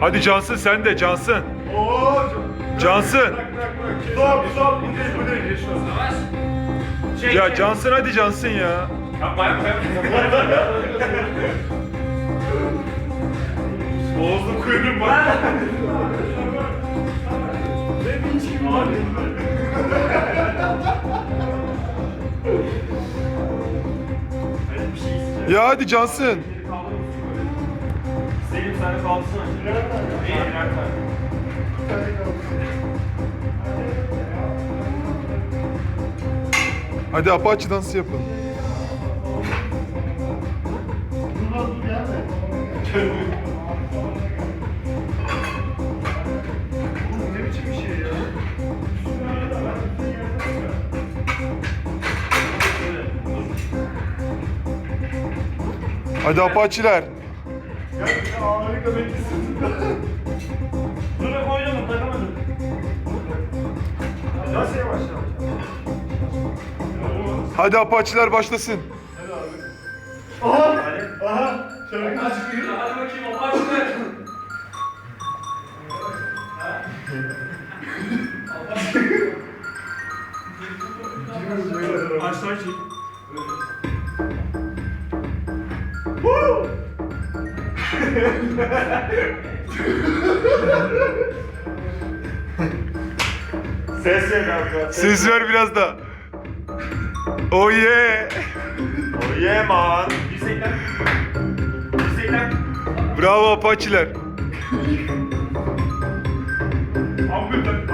Hadi Cansın sen de Cansın. Oo. Cansın. Stop stop. Bu değil bu değil. Ya. Cansın hadi Cansın ya. Yapma yapma yapma. Boğazlı kuyruğum var. Ne biçim abi? Ya hadi Cansın. De kalsın. Birer tane. Hadi Apache dansı yapın. Hadi Apache'ler. Ya ya Amerika beklesin. Dur bak oynadım takamadım. Nasıl yavaş yavaş? Hadi Apache'ler başlasın. Aha! Aha! Şarkı Hadi bakayım o başlar. Başlar çek. Ses ver kanka. Ses ver biraz da. Oh yeah. Oh yeah man. Dirsekten. Dirsekten. Bravo Apache'ler. Ambul tak,